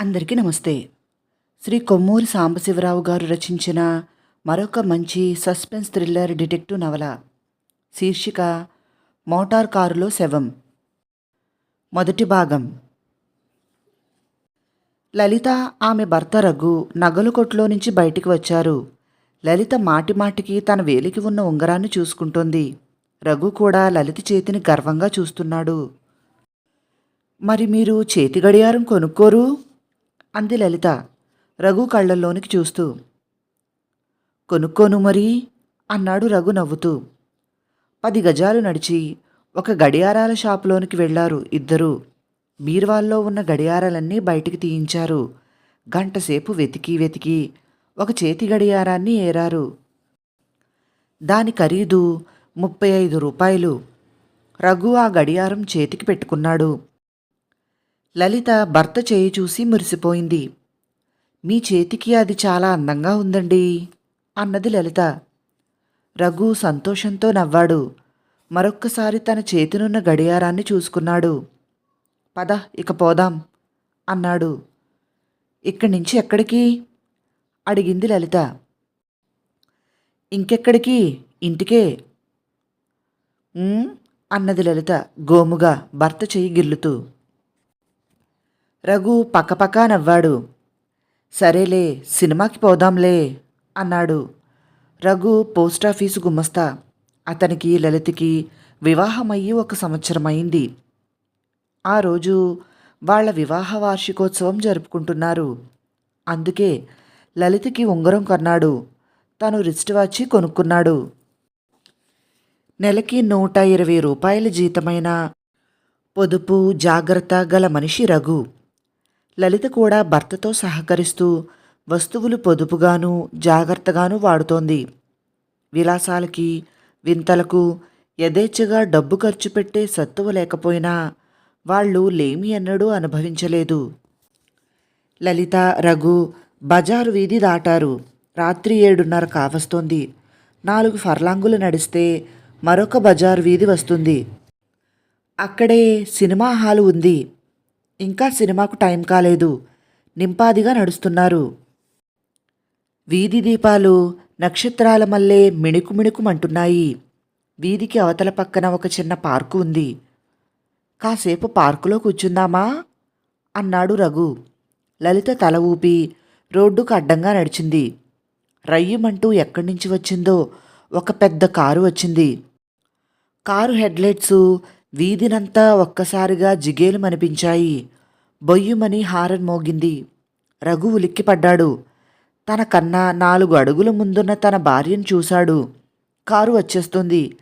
అందరికీ నమస్తే. శ్రీ కొమ్మూరి సాంబశివరావు గారు రచించిన మరొక మంచి సస్పెన్స్ థ్రిల్లర్ డిటెక్టివ్ నవల. శీర్షిక మోటార్ కారులో శవం. మొదటి భాగం. లలిత ఆమె భర్త రఘు నగలు కొట్లో నుంచి బయటికి వచ్చారు. లలిత మాటిమాటికి తన వేలికి ఉన్న ఉంగరాన్ని చూసుకుంటోంది. రఘు కూడా లలిత చేతిని గర్వంగా చూస్తున్నాడు. మరి మీరు చేతి గడియారం కొనుక్కోరు? అంది లలిత రఘు కళ్ళల్లోనికి చూస్తూ. కొనుక్కోను మరి అన్నాడు రఘు నవ్వుతూ. పది గజాలు నడిచి ఒక గడియారాల షాపులోనికి వెళ్ళారు ఇద్దరూ. బీర్వాల్లో ఉన్న గడియారాలన్నీ బయటికి తీయించారు. గంటసేపు వెతికి వెతికి ఒక చేతి గడియారాన్ని ఏరారు. దాని ఖరీదు ముప్పై ఐదు రూపాయలు. రఘు ఆ గడియారం చేతికి పెట్టుకున్నాడు. లలిత భర్త చేయి చూసి మురిసిపోయింది. మీ చేతికి అది చాలా అందంగా ఉందండి అన్నది లలిత. రఘు సంతోషంతో నవ్వాడు. మరొక్కసారి తన చేతినున్న గడియారాన్ని చూసుకున్నాడు. పద ఇక పోదాం అన్నాడు. ఇక్కడి నుంచి ఎక్కడికి? అడిగింది లలిత. ఇంకెక్కడికి? ఇంటికే? అన్నది లలిత గోముగా భర్త చెయ్యి గిల్లుతూ. రఘు పక్కపక్క నవ్వాడు. సరేలే సినిమాకి పోదాంలే అన్నాడు. రఘు పోస్టాఫీసు గుమస్తా. అతనికి లలితకి వివాహమయ్యి ఒక సంవత్సరం అయింది ఆ రోజు వాళ్ళ వివాహ వార్షికోత్సవం జరుపుకుంటున్నారు. అందుకే లలితకి ఉంగరం కొన్నాడు. తను రిస్ట్ వాచి కొనుక్కున్నాడు. నెలకి నూట ఇరవై రూపాయల జీతమైన పొదుపు జాగ్రత్త గల మనిషి రఘు. లలిత కూడా భర్తతో సహకరిస్తూ వస్తువులు పొదుపుగాను జాగ్రత్తగాను వాడుతోంది. విలాసాలకి వింతలకు యథేచ్ఛగా డబ్బు ఖర్చు పెట్టే సత్తువ లేకపోయినా వాళ్ళు లేమి ఎన్నడూ అనుభవించలేదు. లలిత రఘు బజారు వీధి దాటారు. రాత్రి ఏడున్నర కావస్తోంది. నాలుగు ఫర్లాంగులు నడిస్తే మరొక బజారు వీధి వస్తుంది. అక్కడే సినిమా హాలు ఉంది. ఇంకా సినిమాకు టైం కాలేదు. నింపాదిగా నడుస్తున్నారు. వీధి దీపాలు నక్షత్రాల మల్లే మిణుకు మిణుకుమంటున్నాయి వీధికి అవతల పక్కన ఒక చిన్న పార్కు ఉంది. కాసేపు పార్కులో కూర్చుందామా? అన్నాడు రఘు. లలిత తల ఊపి రోడ్డుకు అడ్డంగా నడిచింది. రయ్యమంటూ ఎక్కడి నుంచి వచ్చిందో ఒక పెద్ద కారు వచ్చింది. కారు హెడ్లైట్సు వీధినంతా ఒక్కసారిగా జిగేలుమనిపించాయి బొయ్యుమని హారన్ మోగింది. రఘు ఉలిక్కిపడ్డాడు. తన కన్నా నాలుగు అడుగుల ముందున్న తన భార్యను చూశాడు. కారు వచ్చేస్తుంది.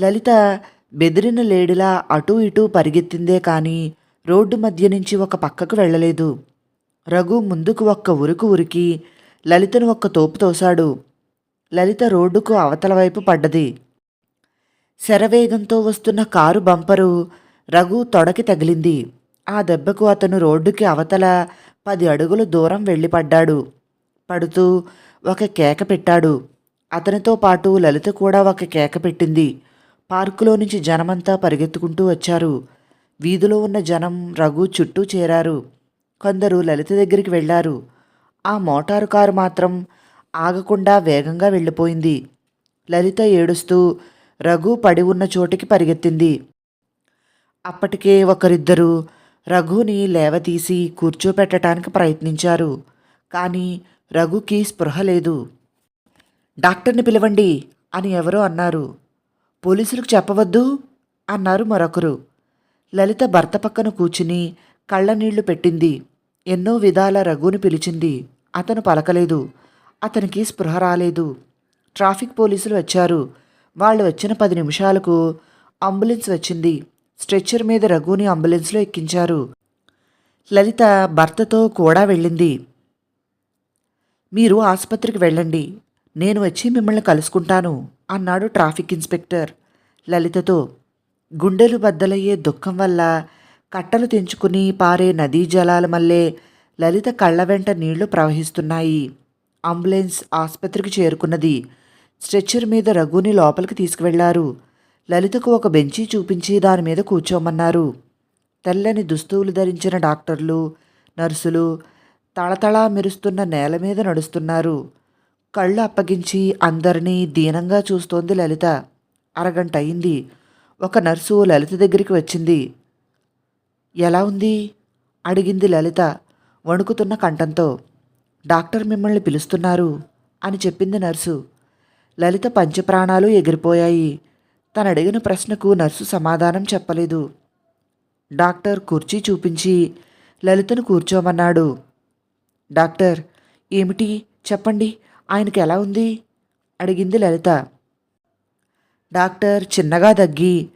లలిత బెదిరిన లేడిలా అటూ ఇటూ పరిగెత్తిందే కాని రోడ్డు మధ్య నుంచి ఒక పక్కకు వెళ్ళలేదు. రఘు ముందుకు ఒక్క ఉరుకు ఉరికి లలితను ఒక్క తోపు తోశాడు. లలిత రోడ్డుకు అవతల వైపు పడ్డది. శరవేగంతో వస్తున్న కారు బంపరు రఘు తొడకి తగిలింది. ఆ దెబ్బకు అతను రోడ్డుకి అవతల పది అడుగులు దూరం వెళ్ళిపడ్డాడు. పడుతూ ఒక కేక పెట్టాడు. అతనితో పాటు లలిత కూడా ఒక కేక పెట్టింది. పార్కులో నుంచి జనమంతా పరిగెత్తుకుంటూ వచ్చారు. వీధిలో ఉన్న జనం రఘు చుట్టూ చేరారు. కొందరు లలిత దగ్గరికి వెళ్ళారు. ఆ మోటారు కారు మాత్రం ఆగకుండా వేగంగా వెళ్ళిపోయింది. లలిత ఏడుస్తూ రఘు పడి ఉన్న చోటికి పరిగెత్తింది. అప్పటికే ఒకరిద్దరు రఘుని లేవతీసి కూర్చోపెట్టడానికి ప్రయత్నించారు. కానీ రఘుకి స్పృహ లేదు. డాక్టర్ని పిలవండి అని ఎవరో అన్నారు. పోలీసులకు చెప్పవద్దు అన్నారు మరొకరు. లలిత భర్త పక్కన కూర్చుని కళ్ళనీళ్ళు పెట్టింది. ఎన్నో విధాల రఘుని పిలిచింది. అతను పలకలేదు. అతనికి స్పృహ రాలేదు. ట్రాఫిక్ పోలీసులు వచ్చారు. వాళ్ళు వచ్చిన పది నిమిషాలకు అంబులెన్స్ వచ్చింది. స్ట్రెచ్చర్ మీద రఘుని అంబులెన్స్లో ఎక్కించారు. లలిత భర్తతో కూడా వెళ్ళింది. మీరు ఆసుపత్రికి వెళ్ళండి. నేను వచ్చి మిమ్మల్ని కలుసుకుంటాను అన్నాడు ట్రాఫిక్ ఇన్స్పెక్టర్ లలితతో. గుండెలు బద్దలయ్యే దుఃఖం వల్ల కట్టలు తెంచుకుని పారే నదీ జలాల మల్లే లలిత కళ్ళ వెంట నీళ్ళు ప్రవహిస్తున్నాయి. అంబులెన్స్ ఆసుపత్రికి చేరుకున్నది. స్ట్రెచ్చర్ మీద రఘుని లోపలికి తీసుకువెళ్ళారు. లలితకు ఒక బెంచి చూపించి దాని మీద కూర్చోమన్నారు. తెల్లని దుస్తువులు ధరించిన డాక్టర్లు నర్సులు తళతళా మెరుస్తున్న నేల మీద నడుస్తున్నారు. కళ్ళు అప్పగించి అందరినీ దీనంగా చూస్తోంది లలిత. అరగంట అయింది. ఒక నర్సు లలిత దగ్గరికి వచ్చింది. ఎలా ఉంది? అడిగింది లలిత వణుకుతున్న కంఠంతో. డాక్టర్ మిమ్మల్ని పిలుస్తున్నారు అని చెప్పింది నర్సు. లలిత పంచప్రాణాలు ఎగిరిపోయాయి. తనడిగిన ప్రశ్నకు నర్సు సమాధానం చెప్పలేదు. డాక్టర్ కుర్చీ చూపించి లలితను కూర్చోమన్నాడు. డాక్టర్ ఏమిటి? చెప్పండి. ఆయనకి ఎలా ఉంది? అడిగింది లలిత. డాక్టర్ చిన్నగా దగ్గి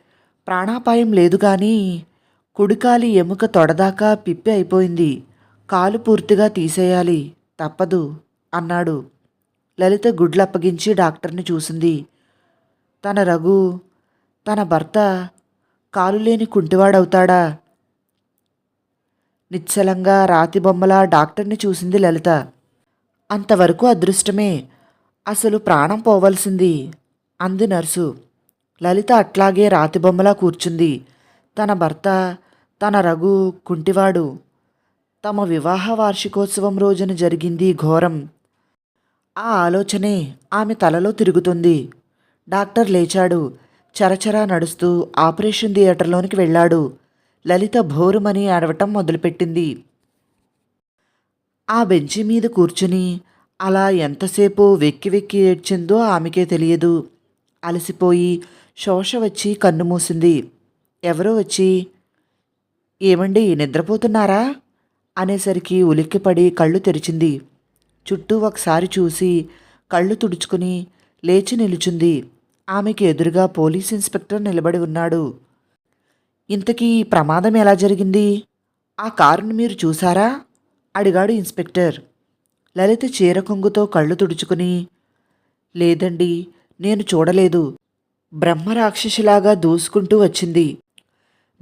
ప్రాణాపాయం లేదు కానీ కుడికాలి ఎముక తొడదాకా పిప్పి అయిపోయింది. కాలు పూర్తిగా తీసేయాలి. తప్పదు అన్నాడు. లలిత గుడ్లు అప్పగించి డాక్టర్ని చూసింది. తన రఘు తన భర్త కాలు లేని కుంటివాడవుతాడా? నిశ్చలంగా రాతి బొమ్మలా డాక్టర్ని చూసింది లలిత. అంతవరకు అదృష్టమే. అసలు ప్రాణం పోవలసింది. అంది నర్సు. లలిత అట్లాగే రాతి బొమ్మలా కూర్చుంది. తన భర్త తన రఘు కుంటివాడు. తమ వివాహ వార్షికోత్సవం రోజున జరిగింది ఘోరం. ఆ ఆలోచనే ఆమె తలలో తిరుగుతుంది. డాక్టర్ లేచాడు. చరచరా నడుస్తూ ఆపరేషన్ థియేటర్లోనికి వెళ్ళాడు. లలిత భోరుమని ఆడవటం మొదలుపెట్టింది. ఆ బెంచి మీద కూర్చుని అలా ఎంతసేపు వెక్కి వెక్కి ఏడ్చిందో ఆమెకే తెలియదు. అలసిపోయి శోష వచ్చి కన్ను మూసింది. ఎవరో వచ్చి ఏమండి నిద్రపోతున్నారా? అనేసరికి ఉలిక్కిపడి కళ్ళు తెరిచింది. చుట్టూ ఒకసారి చూసి కళ్ళు తుడుచుకుని లేచి నిలుచుంది. ఆమెకి ఎదురుగా పోలీస్ ఇన్స్పెక్టర్ నిలబడి ఉన్నాడు. ఇంతకీ ప్రమాదం ఎలా జరిగింది? ఆ కారుని మీరు చూసారా? అడిగాడు ఇన్స్పెక్టర్. లలిత చీర కొంగుతో కళ్ళు తుడుచుకుని లేదండి నేను చూడలేదు. బ్రహ్మరాక్షసిలాగా దూసుకుంటూ వచ్చింది.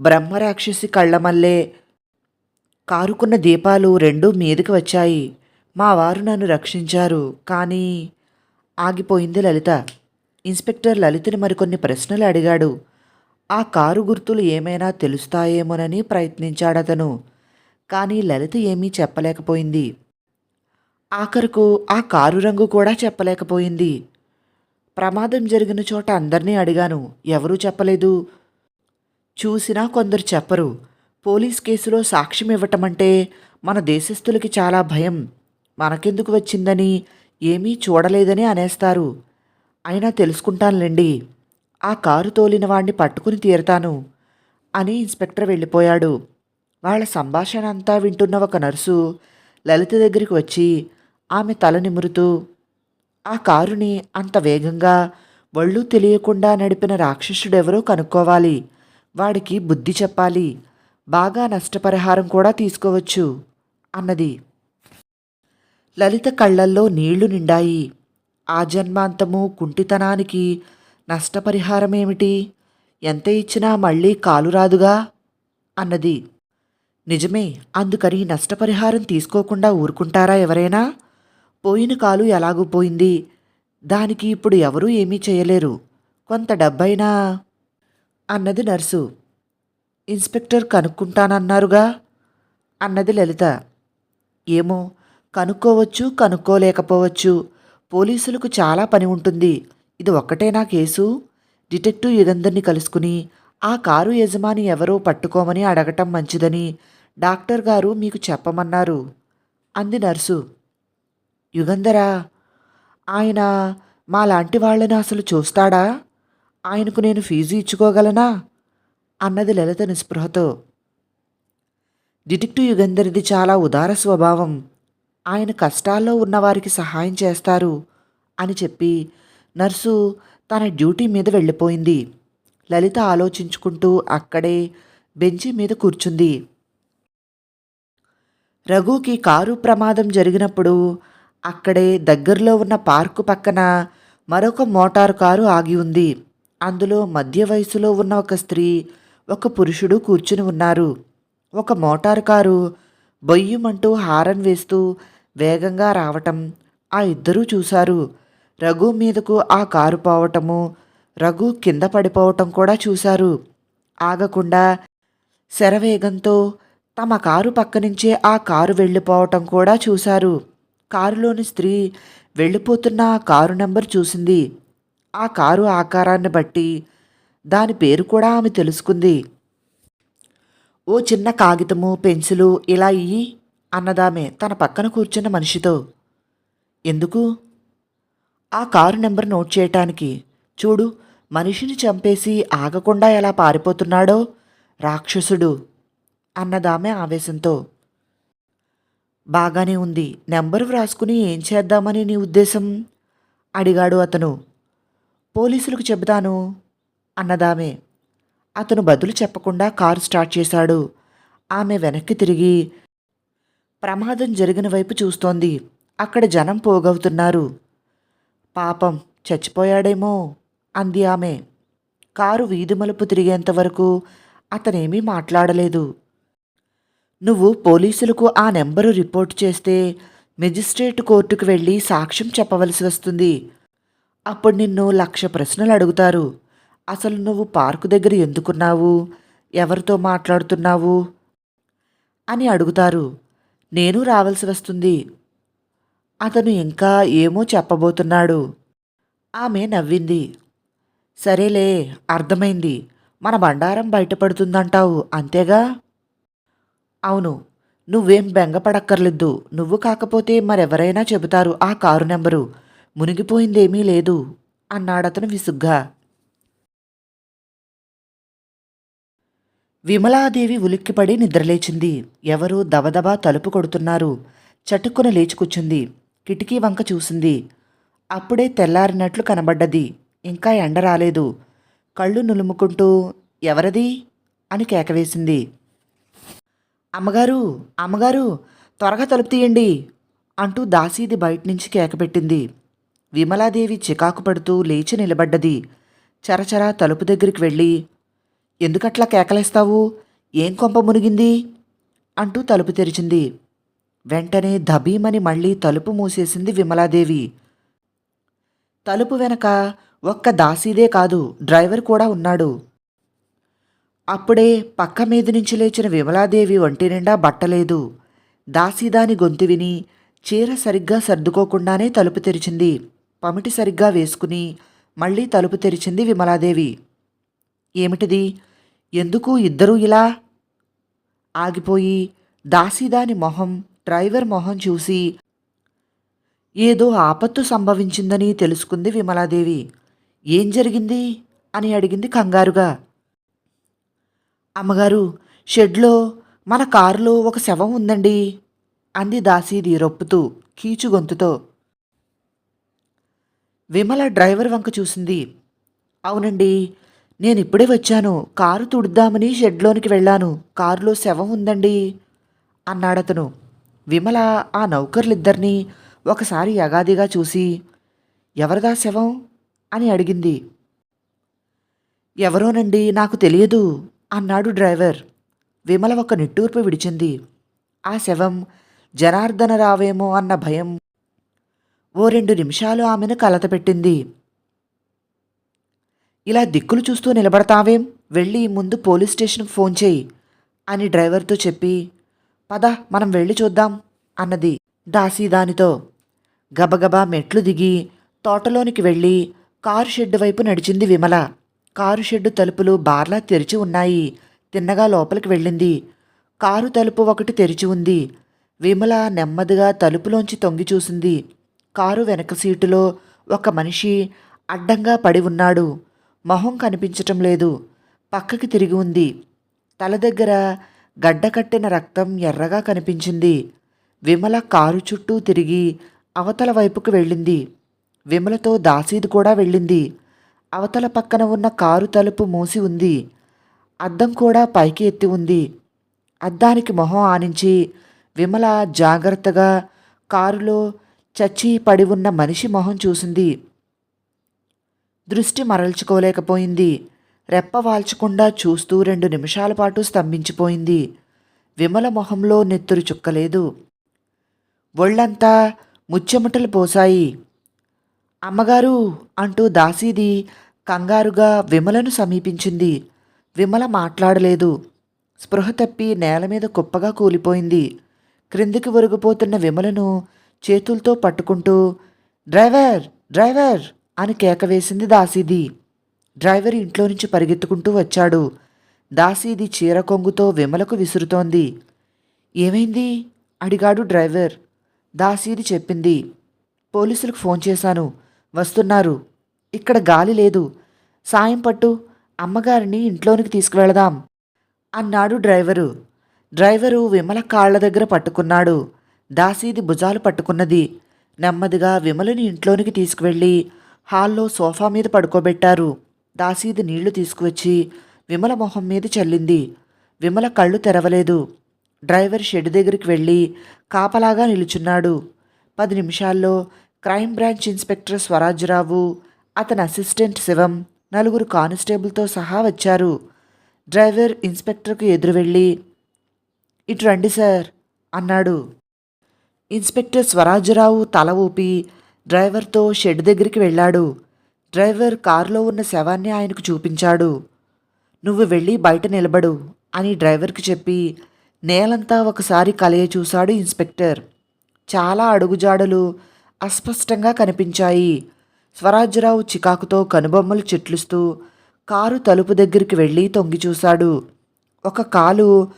బ్రహ్మరాక్షసి కళ్ళమల్లే కారుకున్న దీపాలు రెండూ మీదకి వచ్చాయి. మా వారు నన్ను రక్షించారు కానీ ఆగిపోయింది లలిత. ఇన్స్పెక్టర్ లలితని మరికొన్ని ప్రశ్నలు అడిగాడు. ఆ కారు గుర్తులు ఏమైనా తెలుస్తాయేమోనని ప్రయత్నించాడతను. కానీ లలిత ఏమీ చెప్పలేకపోయింది. ఆఖరుకు ఆ కారు రంగు కూడా చెప్పలేకపోయింది. ప్రమాదం జరిగిన చోట అందరినీ అడిగాను. ఎవరూ చెప్పలేదు. చూసినా కొందరు చెప్పరు. పోలీస్ కేసులో సాక్ష్యం ఇవ్వటమంటే మన దేశస్థులకి చాలా భయం. మనకెందుకు వచ్చిందని? ఏమీ చూడలేదని అనేస్తారు. అయినా తెలుసుకుంటానులేండి. ఆ కారు తోలిన వాణ్ణి పట్టుకుని తీరతాను అని ఇన్స్పెక్టర్ వెళ్ళిపోయాడు. వాళ్ళ సంభాషణ అంతా వింటున్న ఒక నర్సు లలిత దగ్గరికి వచ్చి ఆమె తల నిమురుతూ ఆ కారుని అంత వేగంగా ఒళ్ళు తెలియకుండా నడిపిన రాక్షసుడెవరో కనుక్కోవాలి. వాడికి బుద్ధి చెప్పాలి. బాగా నష్టపరిహారం కూడా తీసుకోవచ్చు అన్నది. లలిత కళ్ళల్లో నీళ్ళు నిండాయి. ఆ జన్మాంతము కుంటితనానికి నష్టపరిహారమేమిటి? ఎంత ఇచ్చినా మళ్ళీ కాలు రాదుగా? అన్నది. నిజమే అందుకని నష్టపరిహారం తీసుకోకుండా ఊరుకుంటారా ఎవరైనా? పోయిన కాలు ఎలాగూ పోయింది? దానికి ఇప్పుడు ఎవరూ ఏమీ చేయలేరు. కొంత డబ్బైనా? అన్నది నర్సు. ఇన్స్పెక్టర్ కనుక్కుంటానన్నారుగా? అన్నది లలిత. ఏమో కనుక్కోవచ్చు కనుక్కోలేకపోవచ్చు. పోలీసులకు చాలా పని ఉంటుంది. ఇది ఒక్కటేనా కేసు? డిటెక్టివ్ యుగంధర్ని కలుసుకుని ఆ కారు యజమాని ఎవరో పట్టుకోమని అడగటం మంచిదని డాక్టర్ గారు మీకు చెప్పమన్నారు. అంది నర్సు. యుగంధరా ఆయన మా లాంటి వాళ్ళని అసలు చూస్తాడా? ఆయనకు నేను ఫీజు ఇచ్చుకోగలనా? అన్నది లలిత నిస్పృహతో. డిటెక్టివ్ యుగంధరిది చాలా ఉదార స్వభావం. ఆయన కష్టాల్లో ఉన్నవారికి సహాయం చేస్తారు అని చెప్పి నర్సు తన డ్యూటీ మీద వెళ్ళిపోయింది. లలిత ఆలోచించుకుంటూ అక్కడే బెంచి మీద కూర్చుంది. రఘుకి కారు ప్రమాదం జరిగినప్పుడు అక్కడే దగ్గరలో ఉన్న పార్కు పక్కన మరొక మోటారు కారు ఆగి ఉంది. అందులో మధ్య వయసులో ఉన్న ఒక స్త్రీ ఒక పురుషుడు కూర్చుని ఉన్నారు. ఒక మోటారు కారు బొయ్యమంటూ హారన్ వేస్తూ వేగంగా రావటం ఆ ఇద్దరూ చూశారు. రఘు మీదకు ఆ కారు పోవటము రఘు కింద పడిపోవటం కూడా చూశారు. ఆగకుండా శరవేగంతో తమ కారు పక్క నుంచే ఆ కారు వెళ్ళిపోవటం కూడా చూశారు. కారులోని స్త్రీ వెళ్ళిపోతున్న ఆ కారు నెంబర్ చూసింది. ఆ కారు ఆకారాన్ని బట్టి దాని పేరు కూడా ఆమె తెలుసుకుంది. ఓ చిన్న కాగితము పెన్సిలు ఇలా ఇయ్యి. అన్నదామె తన పక్కన కూర్చున్న మనిషితో ఎందుకు? ఆ కారు నెంబర్ నోట్ చేయటానికి చూడు మనిషిని చంపేసి ఆగకుండా ఎలా పారిపోతున్నాడో రాక్షసుడు అన్నదామె ఆవేశంతో బాగానే ఉంది నెంబరు వ్రాసుకుని ఏం చేద్దామని నీ ఉద్దేశం? అడిగాడు అతను. పోలీసులకు చెబుతాను అన్నదామె అతను బదులు చెప్పకుండా కారు స్టార్ట్ చేశాడు. ఆమె వెనక్కి తిరిగి ప్రమాదం జరిగిన వైపు చూస్తోంది. అక్కడ జనం పోగవుతున్నారు. పాపం చచ్చిపోయాడేమో అంది ఆమె. కారు వీధి మలుపు తిరిగేంతవరకు అతనేమీ మాట్లాడలేదు. నువ్వు పోలీసులకు ఆ నెంబరు రిపోర్ట్ చేస్తే మెజిస్ట్రేట్ కోర్టుకు వెళ్ళి సాక్ష్యం చెప్పవలసి వస్తుంది. అప్పుడు నిన్ను లక్ష ప్రశ్నలు అడుగుతారు. అసలు నువ్వు పార్కు దగ్గర ఎందుకున్నావు? ఎవరితో మాట్లాడుతున్నావు? అని అడుగుతారు. నేను రావాల్సి వస్తుంది. అతను ఇంకా ఏమో చెప్పబోతున్నాడు. ఆమె నవ్వింది. సరేలే అర్థమైంది. మన బండారం బయటపడుతుందంటావు అంతేగా? అవును నువ్వేం బెంగపడక్కర్లేదు. నువ్వు కాకపోతే మరెవరైనా చెబుతారు ఆ కారు నెంబరు. మునిగిపోయిందేమీ లేదు అన్నాడతను విసుగ్గా. విమలాదేవి ఉలిక్కిపడి నిద్రలేచింది. ఎవరూ దబదబా తలుపు కొడుతున్నారు. చటుక్కున లేచి కూర్చుంది. కిటికీ వంక చూసింది. అప్పుడే తెల్లారినట్లు కనబడ్డది. ఇంకా ఎండ రాలేదు. కళ్ళు నులుముకుంటూ ఎవరది? అని కేకవేసింది. అమ్మగారు అమ్మగారు త్వరగా తలుపు తీయండి అంటూ దాసీది బయట నుంచి కేకపెట్టింది. విమలాదేవి చికాకు పడుతూ లేచి నిలబడ్డది. చరచరా తలుపు దగ్గరికి వెళ్ళి ఎందుకట్లా కేకలేస్తావు? ఏం కొంప మునిగింది? అంటూ తలుపు తెరిచింది. వెంటనే ధబీమని మళ్ళీ తలుపు మూసేసింది విమలాదేవి. తలుపు వెనక ఒక్క దాసీదే కాదు డ్రైవర్ కూడా ఉన్నాడు. అప్పుడే పక్క మీద నుంచి లేచిన విమలాదేవి ఒంటి నిండా బట్టలేదు. దాసీదాని గొంతు విని చీర సరిగ్గా సర్దుకోకుండానే తలుపు తెరిచింది. పమిటి సరిగ్గా వేసుకుని మళ్ళీ తలుపు తెరిచింది విమలాదేవి. ఏమిటిది? ఎందుకు ఇద్దరూ ఇలా? ఆగిపోయి దాసీదాని మొహం డ్రైవర్ మొహం చూసి ఏదో ఆపత్తు సంభవించిందని తెలుసుకుంది విమలాదేవి. ఏం జరిగింది? అని అడిగింది కంగారుగా. అమ్మగారు షెడ్లో మన కారులో ఒక శవం ఉందండి అంది దాసీది రొప్పుతూ కీచు గొంతుతో విమల డ్రైవర్ వంక చూసింది. అవునండి నేను ఇప్పుడే వచ్చాను. కారు తుడుద్దామని షెడ్లోనికి వెళ్ళాను. కారులో శవం ఉందండి అన్నాడతను. విమల ఆ నౌకర్లిద్దరినీ ఒకసారి యగాదిగా చూసి ఎవరిదా శవం? అని అడిగింది. ఎవరోనండి నాకు తెలియదు అన్నాడు డ్రైవర్. విమల ఒక నిట్టూర్పు విడిచింది. ఆ శవం జనార్దనరావేమో అన్న భయం. ఓ రెండు నిమిషాలు ఆమెను కలతపెట్టింది ఇలా దిక్కులు చూస్తూ నిలబడతావేం? వెళ్ళి ముందు పోలీస్ స్టేషన్కి ఫోన్ చేయి అని డ్రైవర్తో చెప్పి పద మనం వెళ్ళి చూద్దాం అన్నది దాసి దానితో గబగబా మెట్లు దిగి తోటలోనికి వెళ్ళి కారు షెడ్డు వైపు నడిచింది విమల. కారు షెడ్డు తలుపులు బార్లా తెరిచి ఉన్నాయి. తిన్నగా లోపలికి వెళ్ళింది. కారు తలుపు ఒకటి తెరిచి ఉంది. విమల నెమ్మదిగా తలుపులోంచి తొంగి చూసింది. కారు వెనక సీటులో ఒక మనిషి అడ్డంగా పడి ఉన్నాడు. మొహం కనిపించటం లేదు. పక్కకి తిరిగి ఉంది. తల దగ్గర గడ్డకట్టిన రక్తం ఎర్రగా కనిపించింది. విమల కారు చుట్టూ తిరిగి అవతల వైపుకు వెళ్ళింది. విమలతో దాసీది కూడా వెళ్ళింది. అవతల పక్కన ఉన్న కారు తలుపు మూసి ఉంది. అద్దం కూడా పైకి ఎత్తి ఉంది. అద్దానికి మొహం ఆనించి విమల జాగ్రత్తగా కారులో చచ్చి పడి ఉన్న మనిషి మొహం చూసింది. దృష్టి మరల్చుకోలేకపోయింది. రెప్ప వాల్చకుండా చూస్తూ రెండు నిమిషాల పాటు స్తంభించిపోయింది. విమల మొహంలో నెత్తురు చుక్కలేదు. ఒళ్ళంతా ముచ్చెమటలు పోసాయి అమ్మగారు! అంటూ దాసీది కంగారుగా విమలను సమీపించింది. విమల మాట్లాడలేదు. స్పృహ తప్పి నేల మీద కుప్పగా కూలిపోయింది. క్రిందికి ఒరిగిపోతున్న విమలను చేతులతో పట్టుకుంటూ డ్రైవర్! డ్రైవర్! అని కేక వేసింది దాసీది. డ్రైవర్ ఇంట్లో నుంచి పరిగెత్తుకుంటూ వచ్చాడు. దాసీది చీర కొంగుతో విమలకు విసురుతోంది. ఏమైంది? అడిగాడు డ్రైవర్. దాసీది చెప్పింది. పోలీసులకు ఫోన్ చేశాను. వస్తున్నారు. ఇక్కడ గాలి లేదు. సాయం పట్టు. అమ్మగారిని ఇంట్లోనికి తీసుకువెళదాం అన్నాడు డ్రైవరు. డ్రైవరు విమల కాళ్ళ దగ్గర పట్టుకున్నాడు. దాసీది భుజాలు పట్టుకున్నది. నెమ్మదిగా విమలని ఇంట్లోనికి తీసుకువెళ్ళి హాల్లో సోఫా మీద పడుకోబెట్టారు. దాసీది నీళ్ళు తీసుకువచ్చి విమల మొహం మీద చల్లింది. విమల కళ్ళు తెరవలేదు. డ్రైవర్ షెడ్ దగ్గరికి వెళ్ళి కాపలాగా నిలుచున్నాడు. పది నిమిషాల్లో క్రైమ్ బ్రాంచ్ ఇన్స్పెక్టర్ స్వరాజ్యరావు అతని అసిస్టెంట్ శివం నలుగురు కానిస్టేబుల్తో సహా వచ్చారు. డ్రైవర్ ఇన్స్పెక్టర్కు ఎదురు వెళ్ళి ఇటు రండి సార్ అన్నాడు. ఇన్స్పెక్టర్ స్వరాజ్యరావు తల ఊపి డ్రైవర్తో షెడ్ దగ్గరికి వెళ్ళాడు. డ్రైవర్ కారులో ఉన్న శవాన్ని ఆయనకు చూపించాడు. నువ్వు వెళ్ళి బయట నిలబడు అని డ్రైవర్కి చెప్పి నేలంతా ఒకసారి కలయ చూశాడు ఇన్స్పెక్టర్. చాలా అడుగుజాడలు అస్పష్టంగా కనిపించాయి. స్వరాజ్యరావు చికాకుతో కనుబొమ్మలు చెట్లుస్తూ కారు తలుపు దగ్గరికి వెళ్ళి తొంగి చూశాడు. ఒక కాలు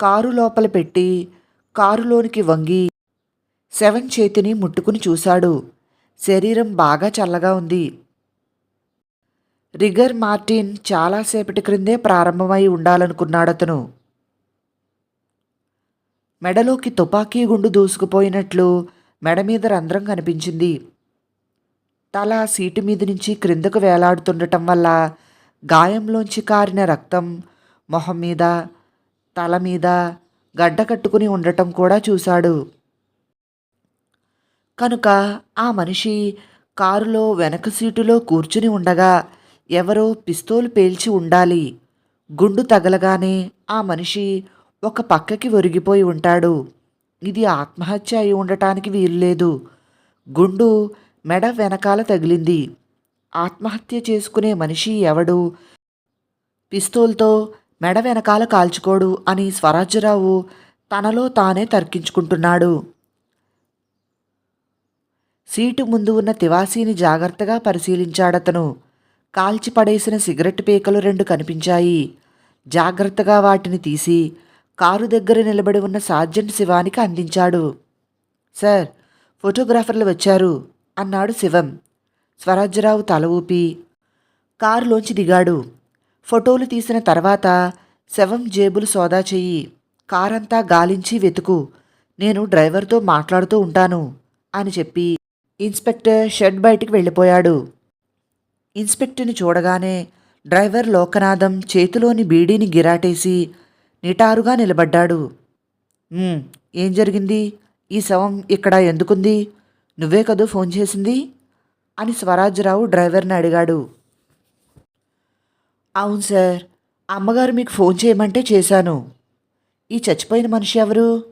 కారు లోపల పెట్టి కారులోనికి వంగి శవం చేతిని ముట్టుకుని చూశాడు. శరీరం బాగా చల్లగా ఉంది. రిగర్ మార్టిన్ చాలాసేపటి క్రిందే ప్రారంభమై ఉండాలనుకున్నాడతను. మెడలోకి తుపాకీ గుండు దూసుకుపోయినట్లు మెడ మీద రంధ్రం కనిపించింది. తల సీటు మీద నుంచి క్రిందకు వేలాడుతుండటం వల్ల గాయంలోంచి కారిన రక్తం మొహం మీద తల మీద గడ్డ కట్టుకుని ఉండటం కూడా చూశాడు. కనుక ఆ మనిషి కారులో వెనక సీటులో కూర్చుని ఉండగా ఎవరో పిస్తోలు పేల్చి ఉండాలి. గుండు తగలగానే ఆ మనిషి ఒక పక్కకి ఒరిగిపోయి ఉంటాడు. ఇది ఆత్మహత్య అయి ఉండటానికి వీల్లేదు గుండు మెడ వెనకాల తగిలింది. ఆత్మహత్య చేసుకునే మనిషి ఎవడు? పిస్తోల్తో మెడ వెనకాల కాల్చుకోడు అని స్వరాజ్యరావు తనలో తానే తర్కించుకుంటున్నాడు. సీటు ముందు ఉన్న తివాసీని జాగ్రత్తగా పరిశీలించాడతను. కాల్చి పడేసిన సిగరెట్ పీకలు రెండు కనిపించాయి. జాగ్రత్తగా వాటిని తీసి కారు దగ్గర నిలబడి ఉన్న సార్జెంట్ శివానికి అందించాడు. సార్ ఫోటోగ్రాఫర్లు వచ్చారు అన్నాడు శివం. స్వరాజ్యరావు తల ఊపి కారులోంచి దిగాడు. ఫోటోలు తీసిన తర్వాత శవం జేబులు సోదా చెయ్యి. కారంతా గాలించి వెతుకు. నేను డ్రైవర్తో మాట్లాడుతూ ఉంటాను అని చెప్పి ఇన్స్పెక్టర్ షెడ్ బయటికి వెళ్ళిపోయాడు. ఇన్స్పెక్టర్ని చూడగానే డ్రైవర్ లోకనాథం చేతిలోని బీడీని గిరాటేసి నిటారుగా నిలబడ్డాడు. ఏం జరిగింది? ఈ శవం ఇక్కడ ఎందుకుంది? నువ్వే కదూ ఫోన్ చేసింది? అని స్వరాజ్యరావు డ్రైవర్ని అడిగాడు. అవును సార్ అమ్మగారు మీకు ఫోన్ చేయమంటే చేశాను. ఈ చచ్చిపోయిన మనిషి ఎవరు?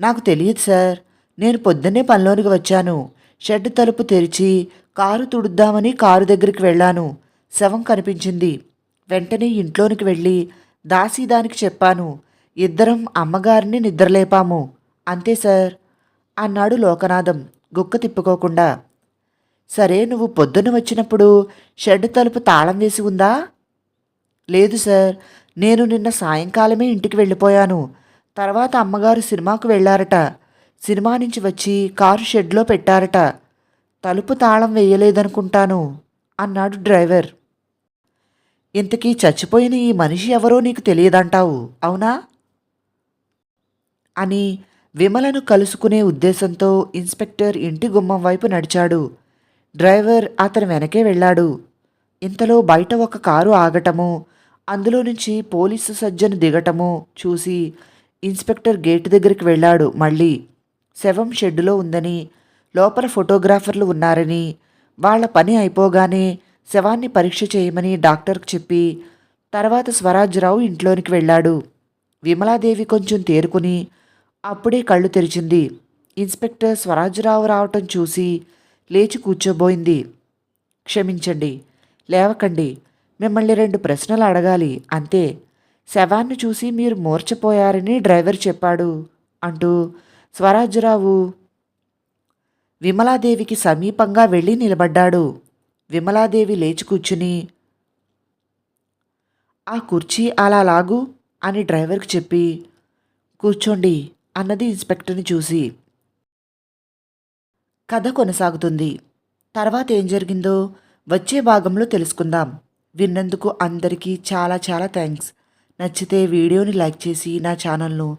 నాకు తెలియదు సార్ నేను పొద్దున్నే పనిలోనికి వచ్చాను. షెడ్ తలుపు తెరిచి కారు తుడుద్దామని కారు దగ్గరికి వెళ్ళాను. శవం కనిపించింది. వెంటనే ఇంట్లోనికి వెళ్ళి దాసి దానికి చెప్పాను. ఇద్దరం అమ్మగారిని నిద్రలేపాము. అంతే సార్ అన్నాడు లోకనాథం గుక్క తిప్పుకోకుండా. సరే నువ్వు పొద్దున వచ్చినప్పుడు షెడ్ తలుపు తాళం వేసి ఉందా? లేదు సార్. నేను నిన్న సాయంకాలమే ఇంటికి వెళ్ళిపోయాను. తర్వాత అమ్మగారు సినిమాకు వెళ్ళారట. సినిమా నుంచి వచ్చి కారు షెడ్లో పెట్టారట. తలుపు తాళం వేయలేదనుకుంటాను అన్నాడు డ్రైవర్. ఇంతకీ చచ్చిపోయిన ఈ మనిషి ఎవరో నీకు తెలియదంటావు అవునా? అని విమలను కలుసుకునే ఉద్దేశంతో ఇన్స్పెక్టర్ ఇంటి గుమ్మం వైపు నడిచాడు. డ్రైవర్ అతని వెనకే వెళ్ళాడు. ఇంతలో బయట ఒక కారు ఆగటము అందులో నుంచి పోలీసు సజ్జను దిగటము చూసి ఇన్స్పెక్టర్ గేటు దగ్గరికి వెళ్ళాడు మళ్ళీ. శవం షెడ్డులో ఉందని లోపల ఫోటోగ్రాఫర్లు ఉన్నారని వాళ్ళ పని అయిపోగానే శవాన్ని పరీక్ష చేయమని డాక్టర్కి చెప్పి తర్వాత స్వరాజ్రావు ఇంట్లోనికి వెళ్ళాడు. విమలాదేవి కొంచెం తేరుకుని అప్పుడే కళ్ళు తెరిచింది. ఇన్స్పెక్టర్ స్వరాజ్రావు రావటం చూసి లేచి కూర్చోబోయింది. క్షమించండి లేవకండి మిమ్మల్ని రెండు ప్రశ్నలు అడగాలి అంతే. శవాన్ని చూసి మీరు మూర్చపోయారని డ్రైవర్ చెప్పాడు అంటూ స్వరాజ్యరావు విమలాదేవికి సమీపంగా వెళ్ళి నిలబడ్డాడు. విమలాదేవి లేచి కూర్చుని ఆ కుర్చీ అలా లాగు అని డ్రైవర్కి చెప్పి కూర్చోండి అన్నది ఇన్స్పెక్టర్ని చూసి. కథ కొనసాగుతుంది. తర్వాత ఏం జరిగిందో వచ్చే భాగంలో తెలుసుకుందాం. విన్నందుకు అందరికీ చాలా చాలా థ్యాంక్స్. నచ్చితే వీడియోని లైక్ చేసి నా ఛానల్ను